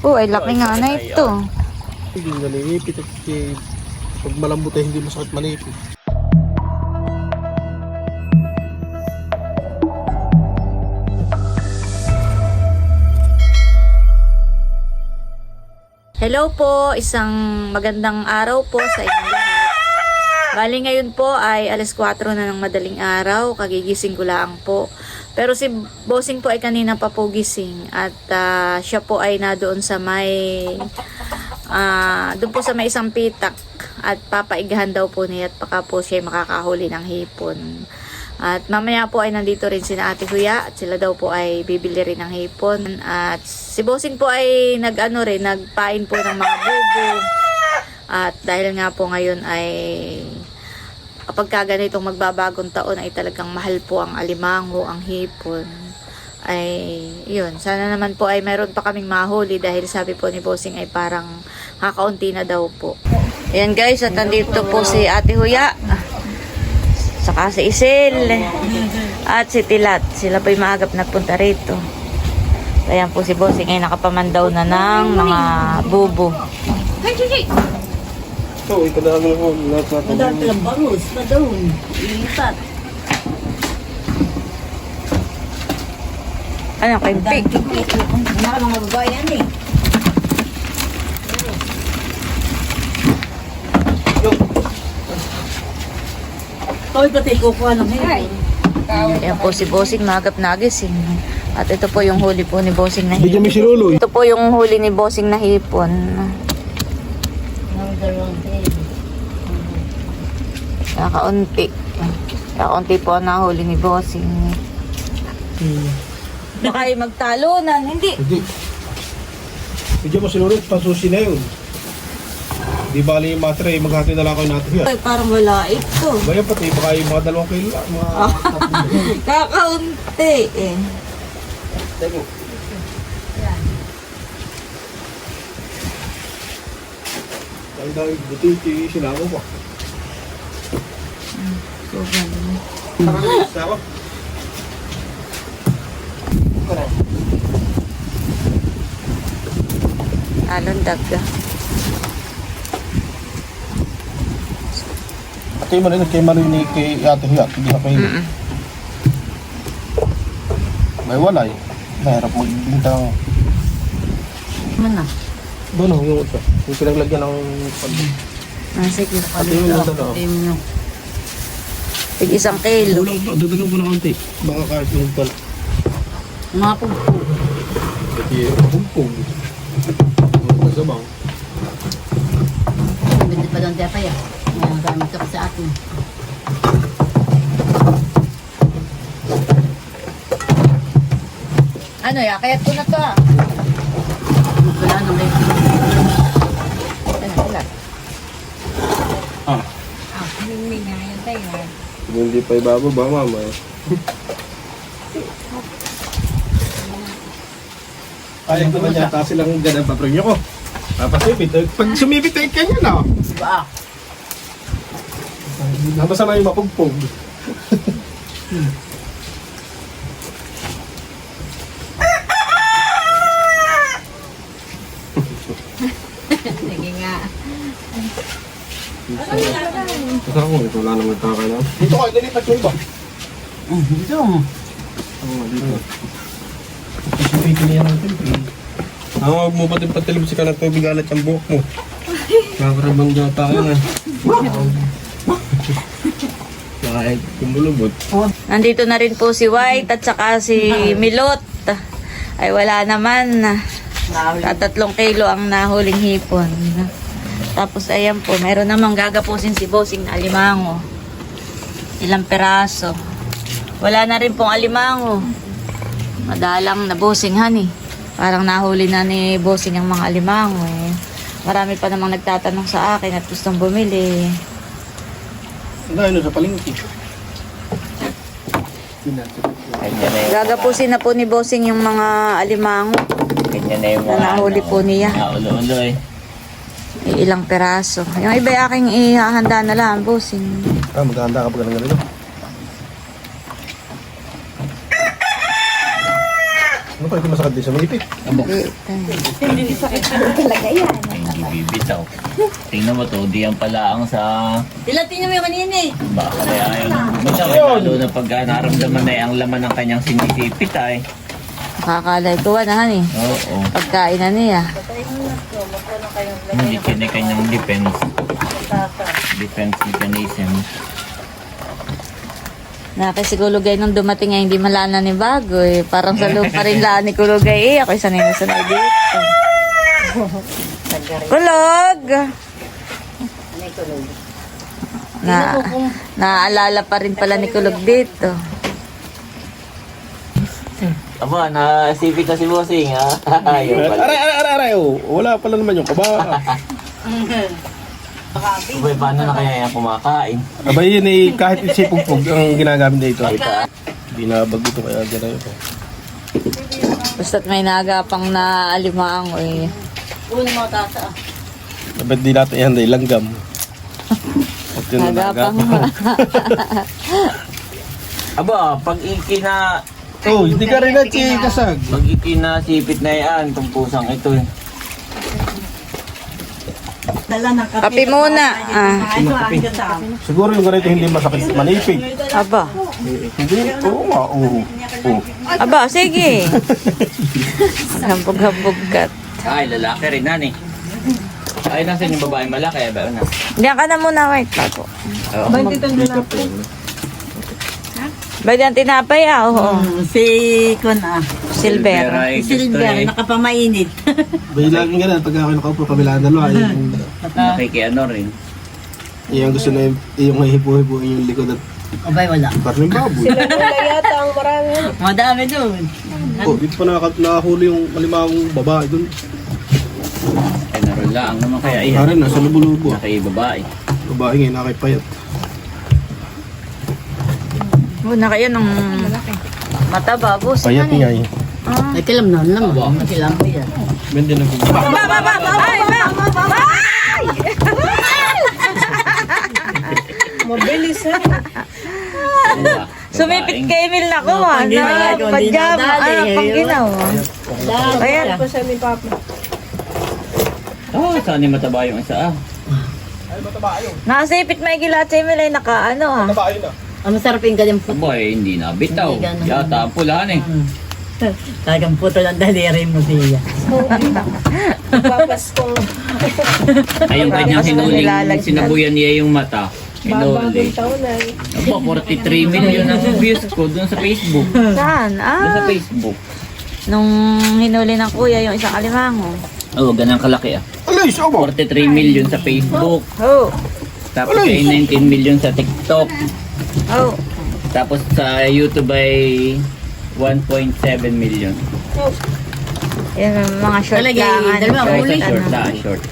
Oh, ay laki nga na ito. Hindi nanginipit at pag malambot ay hindi masakit manipit. Hello po, isang magandang araw po sa inyong lahat. Bali ngayon po ay alas 4 na ng madaling araw, kagigising ko lang po. Pero si Bossing po ay kanina pa po gising at ah, siya po ay na doon sa may ah, doon po sa may isang pitak at papaigahan daw po niya at baka po siya ay makakahuli ng hipon. At mamaya po ay nandito rin si Ate Huya at sila daw po ay bibili rin ng hipon. At si Bossing po ay nag-ano rin, nagpain po ng mga bubo. At dahil nga po ngayon ay kapag ka ganitong magbabagong taon ay talagang mahal po ang alimango, ang hipon. Ay, yun. Sana naman po ay meron pa kaming mahuli dahil sabi po ni Bossing ay parang kakaunti na daw po. Ayan guys, at nandito po si Ate Huya. Saka si Isil. At si Tilat. Sila po'y maagap nagpunta rito. Ayan po si Bossing ay nakapamandaw na ng mga bubo. So, ikadami ko lahat natin. Madami palang bangus na doon. Ilipat. Ano, kay Pig? Wala ka mga babae yan eh. Kaway pati kukuha ng hipon. Ayan po si Bossing maagap nagising. At ito po yung huli po ni Bossing na hipon. Ito po yung huli ni Bossing na hipon. Dalawang. Kakaunti. Kakaunti po ang nahuli ni Bossing. Baka ay magtalunan. Hindi. Hindi. Bigyan mo si Luloy, pasusi na yun. Di bali yung matre, maghati na lang ako natin yan. Ay, parang wala ito. Bayan pati, baka yung mga dalawang kilo. Mga Kakaunti eh. Teko. Dahil dahil buti, sinama pa. Tara, ako. Alundag. Ate mo rin, kay Marinig, kay Ate Hiya, hindi na kayo. Mm-mm. May walay. Mahirap magbintang. Man na. Doon oh, yung ito. Yung pinaglagyan ng pag... Ah, sige. Ate yung yung dalawa. Ito yung Tig isang kilo. Kulang pa, dadagan po na konti. Baka kahit yung pala. mga pugpo. Ito yung pungpung. Masabang. Hindi pa doon tayo pa yan. Mga gamit ka pa sa atin. Ano, yakayat ko na to ah. Wala nang may Ano, wala. Ah. Ah, hindi nga yan tayo. Kung hindi pa ibababa, mama. Kaya ko ba yata silang ganang papremyo ko? Papasipit. Pag sumipit ay kanya na. Ba? Nabasa na yung mapugpog. Sige nga. Ito ako, ito wala naman na. Dito kayo, nalipat yung iba. Dito. Oo, dito. Sumipitin niya ng temple. Ah, huwag mo ba din patilibsi ka ng tubig alat yung buhok mo? Kakarabang data ka na. Kahit kumulubot. Nandito na rin po si White at saka si Milot. Ay wala naman. Tatlong kilo ang nahuling hipon. Tapos ayan po, meron namang gagapusin si Bossing na alimango. Ilang peraso. Wala na rin pong alimango. Madalang na Bossing honey. Parang nahuli na ni Bossing ang mga alimango eh. Marami pa namang nagtatanong sa akin at gustong bumili. Dahil sa palengke. Gagapusin na po ni Bossing yung mga alimango Ganyan na yung na mga nahuli po niya. naulo-ulo eh. Eh, Ilang peraso. Yung iba ay aking ihahanda na lang, Bossing. Ah, maghahanda ka pa ng ganito. Ano pa, hindi masakit din sa malipit. Abo, Hindi sakit talaga yan. hindi bibitaw. Tingnan mo to, pala ang sa Sila tingnan mo yung kanina eh. baka kaya ayaw ng bumitaw. Eh, lalo na pag ah, naramdaman na eh, ang laman ng kanyang sinisipit ay. Nakakalay ko na hani. Oo. Pagkain na niya. Hindi kanya kanyang defense. Defense mechanism. Nakisikulugay nung dumating ay hindi malana ni Bago eh. Parang sa loob pa rin laan ni Kulugay eh. Ako'y sanay na sanay dito. Kulog! Na, naaalala pa rin pala ni Kulog dito. Aba, na si Bossing ha. Ayaw pala. Aray, aray, aray, aray. Oh. Wala pala naman yung kaba. Abay, paano na kaya yan kumakain? Abay yun eh, kahit isipugpog ang ginagamit. Hindi na bag ito kaya dyan na yun. Basta't may nagapang na alimaang eh. Uno mo tasa. Dapat di natin yan dahil langgam. At yun na Nagapang. Aba, pag ikina... Oh, hindi ka rin na kasag. Pag ikinasipit na yan, itong pusang ito eh. Dala ng kape. Kape muna. Ah. Ito. Siguro yung ganito hindi masakit manipig. Aba. Hindi, oo nga, oo. Oo. Aba, sige. Hambog-hambog ka. Ay, lalaki rin, nani. Ay, nasan yung babae malaki? Ba, na? Diyan ka na muna, wait bago. Oo. Ba diyan tinapay ah, oo. Si Kon ah. Silver. ay Si gusto Silver, eh. nakapamainit. Bay laging ganun, pag ako nakaupo kabilaan dalawa, yung, Nakikiano rin. yung gusto na yung, yung hipo-hipo yung likod at Abay, wala. parang yung baboy. Madami doon. Oh, dito pa nakaka- nakahuli yung malimawang babae dun. Ay, naroon lang naman kaya iyan. Karen, nasa lubo-lubo. Nakibabae. Babae ngayon nakipayat. Muna kayo ng mataba, boss. Payat niya eh. Ah. Ay, kilam na lang. Kilam ko yan. Bende na kung Ba, ba, ba, ba, ay, ba, ay! Diba? Sumipit kay Emil na ko, ah, Hindi na dali, ah, eh. pang ginaw. Ayan. Oh, saan yung mataba yung isa ah? Nakasipit may gila si Emil ay naka, ano ah. babae na. Ang masarap yung kanyang puto. Aba, eh, hindi na bitaw. Hindi ganun. Yata ang pulahan eh. Kanyang puto ng daliri mo siya. Ay, yung kanyang hinuling, sinabuyan niya yung mata. Hinuli. Aba, 43 million ang views ko dun sa Facebook. Saan? Dun sa Ah, Facebook. nung hinuli ng kuya yung isang alimango. Oo, oh, ganang kalaki ah. Alay, sabaw! 43 million sa Facebook. Oh, Tapos ay 19 million sa TikTok. Oh. Tapos sa YouTube ay 1.7 million. Yung mga short Talaga, lang. ano, dalawa, short, sa short ano. lang, short.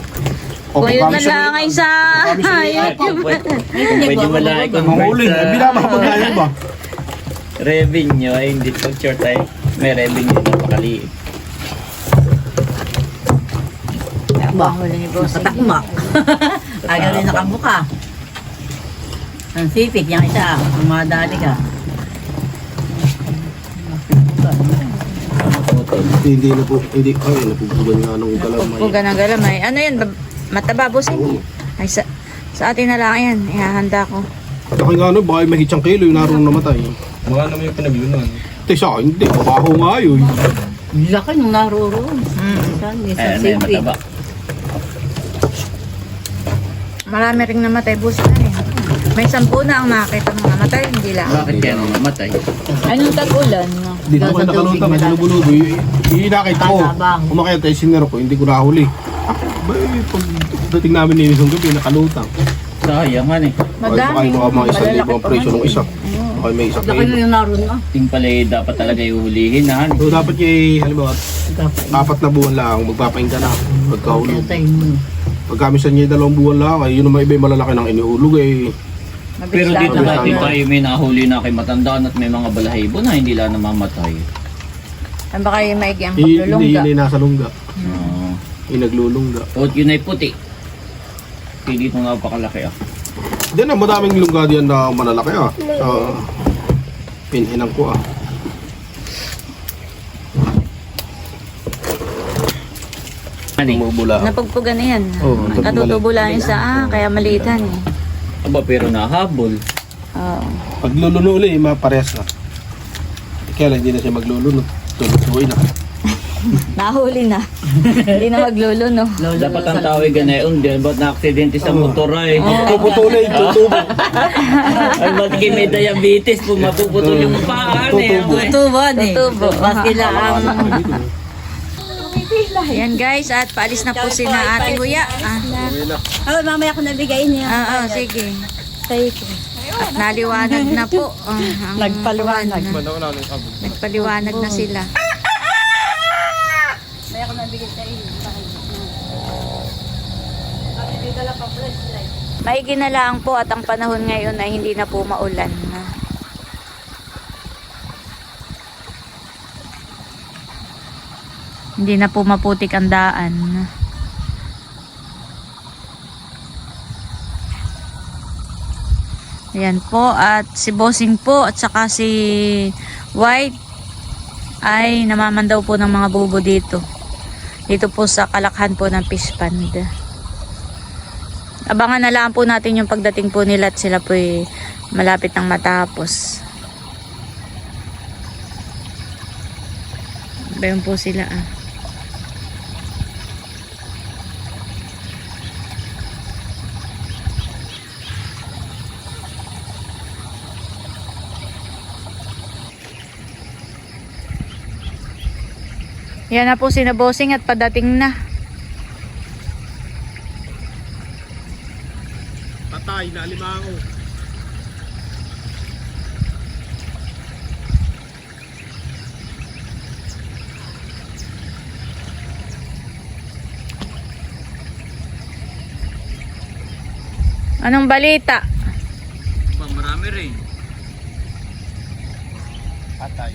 O, Kung yun na lang ay sa YouTube. pwede, mo lang Mahuli, i-convert eh, sa binabakapag na yan ba? revenue ay hindi pag short ay may revenue napakaliit. Ba? Huli ni Bossing. Patakma. Aga rin nakabuka. Ang sipit, yung isa. Ang mga dali ka. Hindi na po, hindi, ay, napupugan nga nung kalamay. Puga ng galamay. Ano yan? Mataba, Bossing? Ay, sa, sa atin na lang yan. Ihahanda ko. Laki nga no, baka may hitsang kilo yung naroon namatay. Mga naman yung pinagyunan. Ito sa akin, hindi, mabaho nga yun. Laki nung naroon. Mm. Isang ano yung sipit. mataba. Marami ring namatay, Bossing. Ano eh. May sampu na ang nakita mga matay. Hindi lang. Bakit kaya nung namatay? Anong tag-ulan? No? Hindi na ako Sa nakalutang, tubig, kasi lubo-lubo. Yung nakita ko, Kalabang. umakaya tayo sinero ko, hindi ko nahuli. Ba, eh, pag dating namin ni Nisong gabi, nakalutang. Sayang nga eh. Madami. Ay, baka mga isang libo ang presyo man ng isa. Baka may isa Laki kilo. nung naroon na. Ting pala eh, dapat talaga ihulihin na. So, dapat eh, halimbawa, apat na buwan lang, magpapahinga na. Pagkahulog. Tatay mo. Pag kami sa niya dalawang buwan lang, ay yun naman iba yung malalaki ng inihulog eh. Pero Mabilis dito lang. natin tayo may nahuli na kay matandaan at may mga balahibo na hindi lang namamatay. Ang baka yung maigi ang Eh, Hindi, paglulungga. yun ay nasa lungga. Uh, Yung naglulungga. At yun ay puti. Kaya dito napakalaki ah. Diyan na, madaming lungga diyan na malalaki ah. Sa pinhinang ko ah. Ani? Tumubula. Napagpugan na yan. Oo, Natutubo lang yung isa. Ah, kaya maliitan eh. Aba, pero nahabol. Oo. Pag luluno uli, maparehas na. Kaya lang, hindi na siya magluluno. Tulutuin na. Nahuli na. Hindi na maglulo, no? Lolo Dapat ang tawag ganayon, di ba't na-aksidente sa motor ay? Puputulay, tutubo. Ay, ba't kayo may diabetes po, mapuputol yung paan eh. Tutubo, eh. Tutubo. Mas ang... Ayan guys, at paalis na po si na ate Huya. Ah, Oh, mamaya ko nabigay niya. ah, ah, sige. At naliwanag na po. Ah, ang- Nagpaliwanag. Nagpaliwanag na sila. Maigi na lang po at ang panahon ngayon ay hindi na po maulan na. Hindi na po maputik ang daan. Ayan po at si Bossing po at saka si White ay namamandaw po ng mga bubo dito. Dito po sa kalakhan po ng fish pond. Abangan na lang po natin yung pagdating po nila at sila po ay malapit nang matapos. Bayon po sila ah. Yan na po si Bossing at padating na. Patay na alimango. Anong balita? Ba, marami rin. Patay.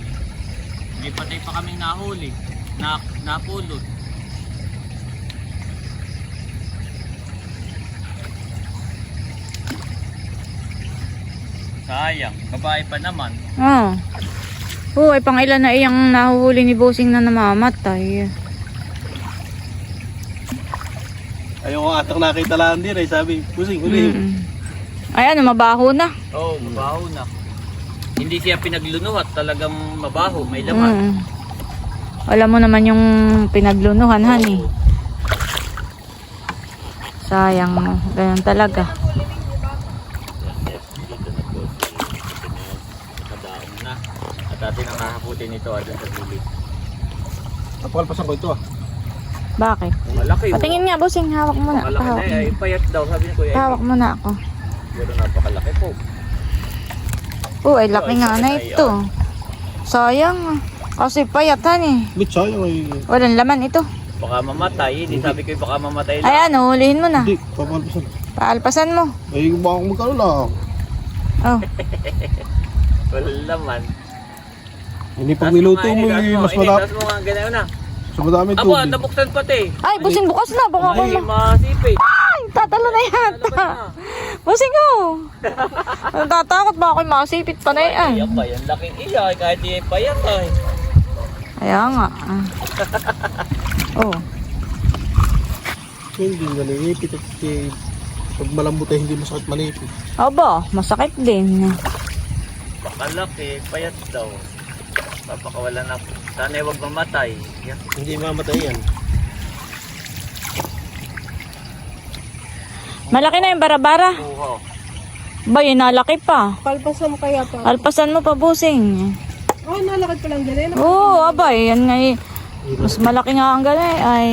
May patay pa kaming nahuli. Na, napulot. Sayang, babae pa naman. Oh. Oh, ay pang ilan na iyang nahuhuli ni Bossing na namamatay. Ayaw ko atang nakita lang din ay sabi, pusing uli. Mm. Ay ano, mabaho na. Oo, oh, mabaho na. Hindi siya pinaglunuhat, talagang mabaho, may laman. Mm. Alam mo naman yung pinaglunuhan, honey. Sayang mo. Ganyan talaga. Nakadaon na. At atin ang hahaputin nito ah, dun sa tubig. Napalpasan ko ito ah. Bakit? Malaki. oh. Patingin nga, Bossing. Hawak mo na. Malaki na Hawak, eh. Ay, payat daw, sabi ni Kuya. hawak mo na ako. Pero napakalaki po. Oh, ay laki nga na ito. Sayang. Kasi payatan eh. Bit sayang ay. Walang laman ito. Baka mamatay. Hindi sabi ko baka mamatay lang. Ay ano, hulihin mo na. Hindi, papalpasan. Paalpasan mo. Ay, baka kung magkano lang. Oh. Walang laman. Hindi pag niluto mo, eh, mas madami. mo nga, ganyan na. Mas madami Aba, tubig. nabuksan pati. Ay, busing bukas na. Baka ako Ay, ma... masipit. Ay, tatalo na yata. Busing oh. Natatakot ba ako masipit pa na yan? Ay, ba, yan laking iya. Kahit di payat ay. Kaya nga. Oh. Hindi nga nangipit at pag malambot ay hindi masakit malipit. Aba, masakit din. Baka laki, payat daw. Papakawala na po. Sana huwag mamatay. Yan. Hindi mamatay yan. Malaki na yung barabara. Kuha. Ba, yun nalaki pa. Palpasan mo kaya pa. Alpasan mo pa, busing. Oh, nalakad pa lang din. Oo, oh, abay. Yan nga eh. Mas malaki nga ang ganay. Ay.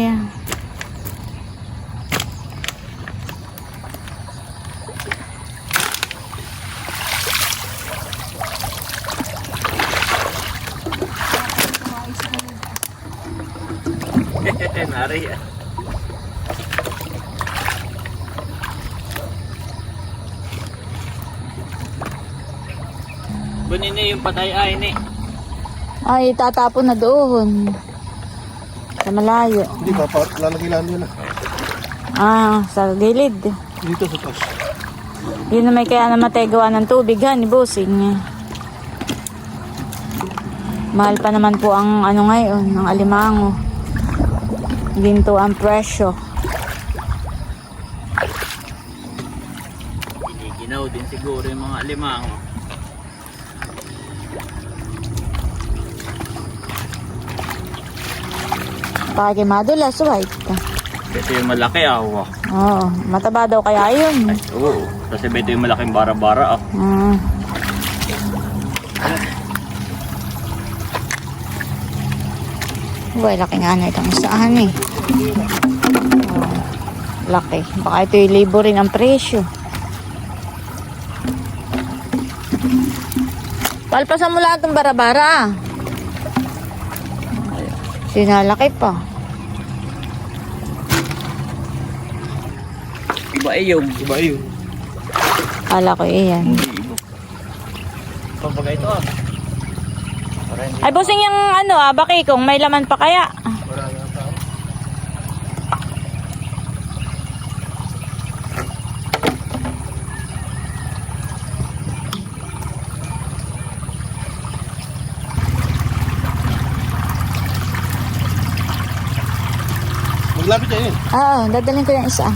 Nari ah. Bunin niya yung patay ay ni. Ay, tatapon na doon. Sa malayo. Hindi, papa, lalagyan yun ah. Ah, sa gilid. Dito sa taas. Yun na may kaya namatay gawa ng tubig ha, ni Busing. Mahal pa naman po ang ano ngayon, ang alimango. Ginto ang presyo. Giniginaw din siguro yung mga alimango. Pagi madulas, white. Ito yung malaki ah. Oo, mataba daw kaya yun. Ay, oo. Kasi ito yung malaking bara-bara ah. Mm. Uy, laki nga na itong saan eh. Oh, laki. Baka ito yung libo rin ang presyo. Palpasan mo lahat ng bara-bara ah. Sinalaki pa. Iba eh yung. Iba yun. Kala ko iyan. Pagpagay ito ah. Ay, busing yung ano ah, baki kung may laman pa kaya. Wala na tao. Maglapit yan yun. Oo, dadalhin ko yung isa.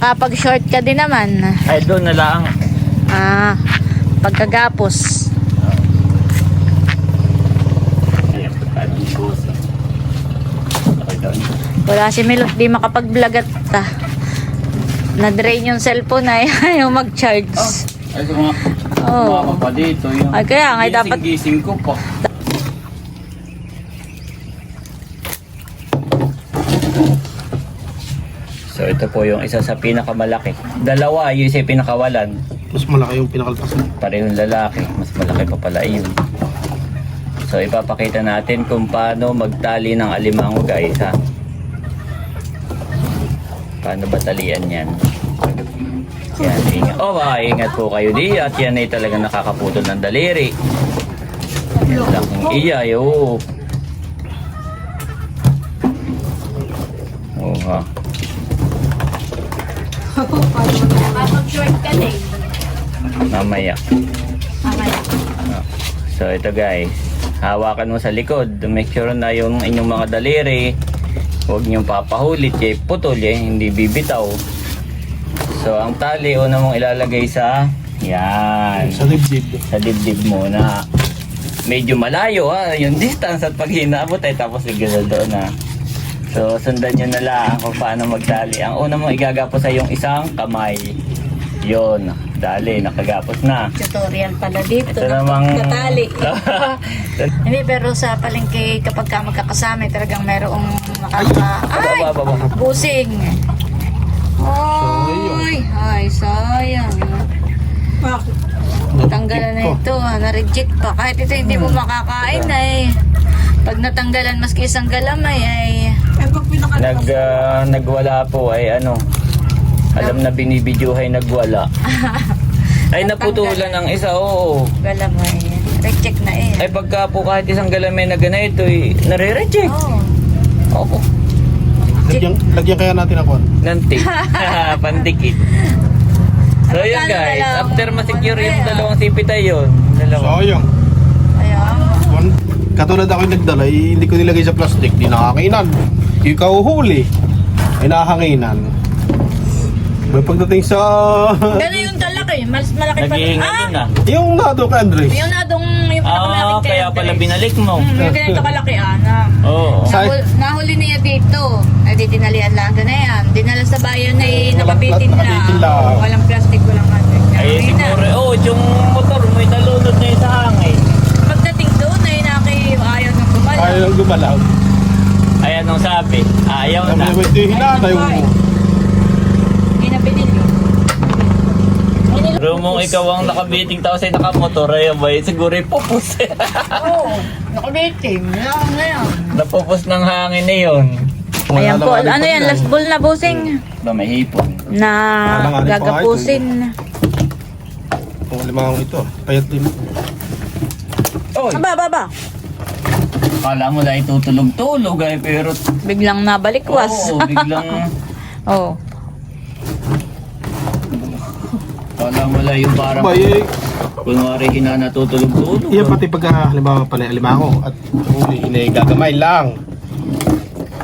Nakapag-short ka din naman. Ay, doon na lang. Ah, pagkagapos. Wala si Milot, di makapag-vlog at ah, na-drain yung cellphone ay ayaw mag-charge. Ay, kung nga, Oo. oh. pa dito. Yung Ay, kaya nga, dapat- Gising ko pa. So ito po yung isa sa pinakamalaki. Dalawa, yung isa yung pinakawalan. Mas malaki yung pinakalpas. Parehong lalaki. Mas malaki pa pala yun. So ipapakita natin kung paano magtali ng alimango guys ha. Paano ba talian yan? Yan, ingat. Oh, baka ingat po kayo di at yan ay talagang nakakaputol ng daliri. Yan laking iyay, oo. Oo ha. Nakapag-short ka din. Mamaya. Mamaya. So ito guys, hawakan mo sa likod. Make sure na yung inyong mga daliri, huwag niyong papahulit, eh, putol eh, hindi bibitaw. So ang tali, una mong ilalagay sa, yan, Sa dibdib. sa dibdib muna. Medyo malayo ha, yung distance at pag hinabot ay tapos siguro doon na. So sundan nyo na lang kung paano magtali. Ang una mong igagapos ay yung isang kamay. Yon, dali, nakagapos na. Tutorial pala dito. Ito namang... Natali. Hindi, pero sa palengke kapag ka magkakasama, talagang merong nakaka... Ay! Busing! Ay! Ay, sayang. Tanggalan na ito, na-reject pa. Kahit ito hindi mo makakain ay pag natanggalan maski isang galamay ay Nag, ah, nagwala po ay ano, alam na binibidyohay nagwala. ay naputulan ng isa, oo. galamay. Reject na eh. Ay pagka po kahit isang galamay na ganito, eh, nare-reject. Oh. Opo, Lagyan, lagyan kaya natin ako. nanti. Pandikit. So yun guys, after masecure yung dalawang sipitay yun. Dalawa. Sayang. Ayan. One, katulad ako yung nagdala, eh, hindi ko nilagay sa plastic, di nakakinan. Ikaw huli, ay nakakinan. May pagdating sa... Gano'n yung talaki. Mas malaki pa. Naghihinga Ah! din ah. yung nado ka, Andres. Yung nadong yung Ah, pinakamalaki kaya pala binalik mo. Hmm, yung ganito kalaki ana. Oo. Sa- Nahul, nahuli niya dito. Ay di dinalian lang na yan. Dinala sa bayan na eh, Walang nakabitin plat- lang. Walang plastic, walang ano. Ay Ayun siguro, na. oh, yung motor mo, nalunod na yung sa hangin. Pagdating doon ay naki ayaw nang gumalaw. Ayaw gumalaw. Ay, anong sabi? Ayaw na. ito yung hinanaw mo. Hindi na binili. Binili- Rumong ikaw ang nakabiting tao sa nakamotor, ay ba, siguro ipupus. Oo, nakabitin. Yan, yan. Napupus ng hangin na yun. Ayan po, ano yan, last ball na busing. Ba, may hipon. Na gagapusin. Kung limang ito, payat din. Oy! Aba, aba, aba. Kala mo lang itutulog-tulog ay pero Biglang nabalikwas. Oo, biglang Oo. oh, Wala wala yung parang Ba, eh, kunwari hinanatutulog-tulog. yan pati pag ah, halimbawa pa na alimango at huli, inay gagamay lang.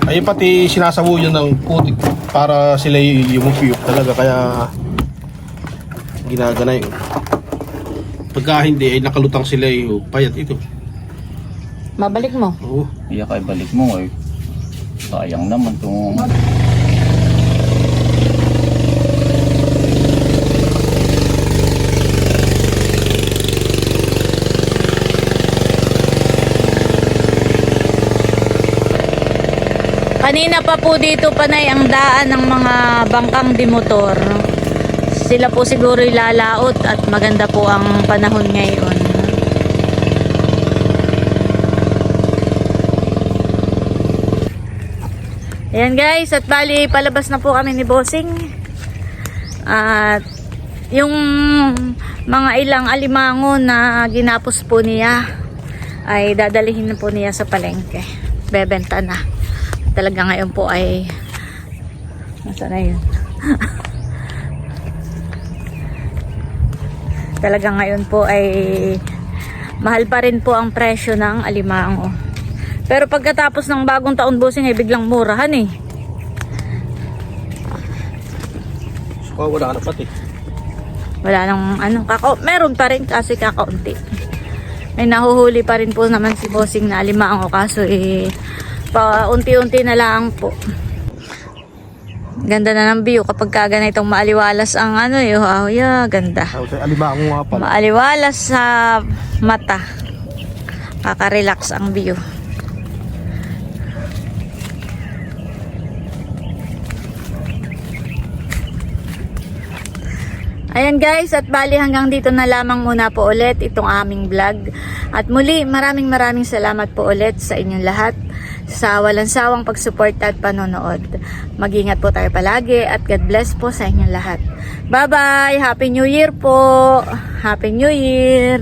Ayun pati sinasawo yun ng putik para sila yumupiyok talaga kaya ginaganay. Pagka hindi ay nakalutang sila yung payat ito. Babalik mo. Oo. Iya kay balik mo eh. Sayang naman kung Kanina pa po dito panay ang daan ng mga bangkang dimotor. Sila po siguro ilalaot at maganda po ang panahon ngayon. Ayan guys, at bali palabas na po kami ni Bossing. At yung mga ilang alimango na ginapos po niya ay dadalihin na po niya sa palengke. Bebenta na. Talaga ngayon po ay nasa na yun? Talaga ngayon po ay mahal pa rin po ang presyo ng alimango. Pero pagkatapos ng bagong taon bossing ay biglang murahan eh. So, wala na pati. Wala nang ano, kako, meron pa rin kasi kakaunti. May nahuhuli pa rin po naman si bossing na alimango kaso eh pa unti-unti na lang po. Ganda na ng view kapag kaga itong maaliwalas ang ano eh. Wow, yeah, ganda. Ay alimango nga pala. Maaliwalas sa mata. Kaka-relax ang view. Ayan guys, at bali hanggang dito na lamang muna po ulit itong aming vlog. At muli, maraming maraming salamat po ulit sa inyong lahat sa walang sawang pagsuporta at panonood. Mag-ingat po tayo palagi at God bless po sa inyong lahat. Bye-bye! Happy New Year po! Happy New Year!